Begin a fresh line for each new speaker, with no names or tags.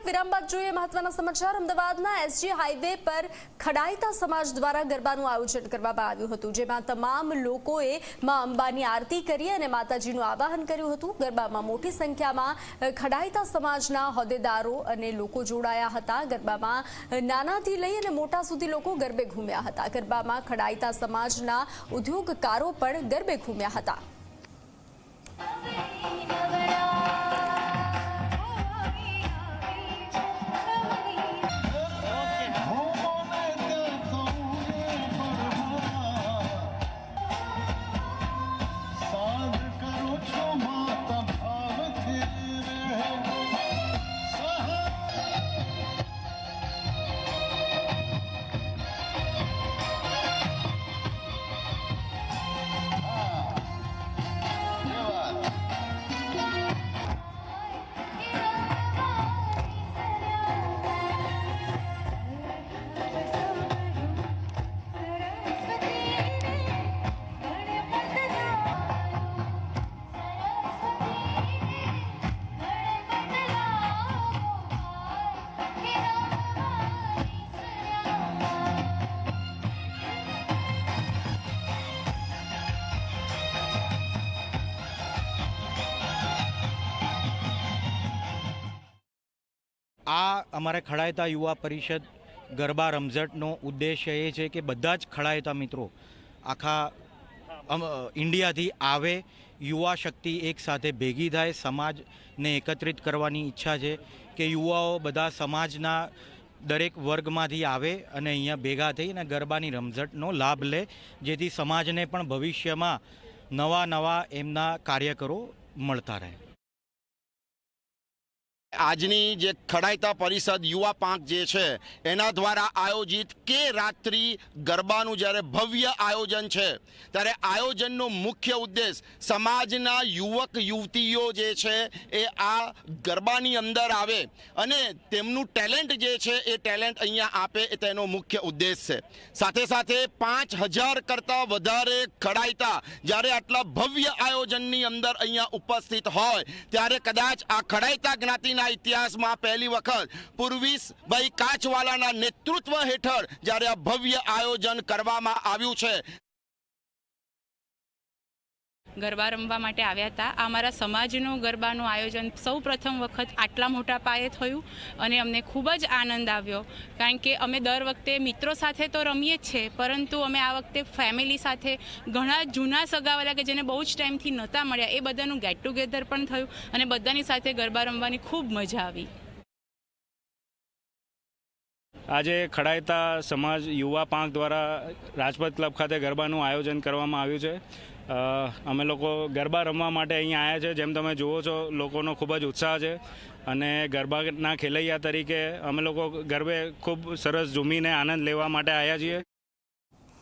એક વિરામ બાદ જોઈએ મહત્વના સમાચાર. અમદાવાદના એસજી હાઈવે પર ખડાયતા સમાજ દ્વારા ગરબાનું આયોજન કરવામાં આવ્યું હતું, જેમાં તમામ લોકોએ માં અંબાની આરતી કરી અને માતાજીનું આવાહન કર્યું હતું. ગરબામાં મોટી સંખ્યામાં ખડાયતા સમાજના હોદ્દેદારો અને લોકો જોડાયા હતા. ગરબામાં નાનાથી લઈ અને મોટા સુધી લોકો ગરબે ઘૂમ્યા હતા. ગરબામાં ખડાયતા સમાજના ઉદ્યોગકારો પણ ગરબે ઘૂમ્યા હતા.
આ અમારે ખડાયતા યુવા પરિષદ ગરબા રમઝટનો ઉદ્દેશ્ય એ છે કે બધા જ ખડાયતા મિત્રો આખા ઇન્ડિયાથી આવે, યુવા શક્તિ એક સાથે ભેગી થાય, સમાજને એકત્રિત કરવાની ઈચ્છા છે કે યુવાઓ બધા સમાજના દરેક વર્ગમાંથી આવે અને અહીંયા ભેગા થઈ અને ગરબાની રમઝટનો લાભ લે, જેથી સમાજને પણ ભવિષ્યમાં નવા નવા એમના કાર્યકરો મળતા રહે.
આજની જે ખડાઈતા પરિષદ યુવા પાંખ જે છે, એના દ્વારા આયોજિત કે રાત્રિ ગરબાનું જ્યારે ભવ્ય આયોજન છે, ત્યારે આયોજનનો મુખ્ય ઉદ્દેશ સમાજના યુવક યુવતીઓ જે છે, એ આ ગરબાની અંદર આવે અને તેમનું ટેલેન્ટ જે છે, એ ટેલેન્ટ અહીંયા આપે એ તેનો મુખ્ય ઉદ્દેશ છે. સાથે સાથે પાંચ હજાર કરતાં વધારે ખડાઈતા જ્યારે આટલા ભવ્ય આયોજનની અંદર અહીંયા ઉપસ્થિત હોય, ત્યારે કદાચ આ ખડાઈતા જ્ઞાતિના ઇતિહાસમાં પહેલી વખત પૂર્વીશભાઈ કાચવાલાના નેતૃત્વ હેઠળ જ્યારે આ ભવ્ય આયોજન કરવામાં આવ્યું છે.
ગરબા રમવા માટે આવ્યા હતા. અમારા સમાજનું ગરબાનું આયોજન સૌ પ્રથમ વખત આટલા મોટા પાયે થયું અને અમને ખૂબ જ આનંદ આવ્યો. કારણ કે અમે દર વખતે મિત્રો સાથે તો રમીએ જ છે, પરંતુ અમે આ વખતે ફેમિલી સાથે ઘણા જૂના સગાવાલા કે જેને બહુ જ ટાઈમથી નહોતા મળ્યા, એ બધાનું ગેટ ટુગેધર પણ થયું અને બધાની સાથે ગરબા રમવાની ખૂબ મજા આવી.
આજે ખડાયતા સમાજ યુવા પાંખ દ્વારા રાજપથ ક્લબ ખાતે ગરબાનું આયોજન કરવામાં આવ્યું છે. અમે લોકો ગરબા રમવા માટે અહીંયા આવ્યા છે. જેમ તમે જુઓ છો, લોકોનો ખૂબ જ ઉત્સાહ છે અને ગરબાના ખેલૈયા તરીકે અમે લોકો ગરબે ખૂબ સરસ ઝૂમીને આનંદ લેવા માટે આવ્યા છીએ.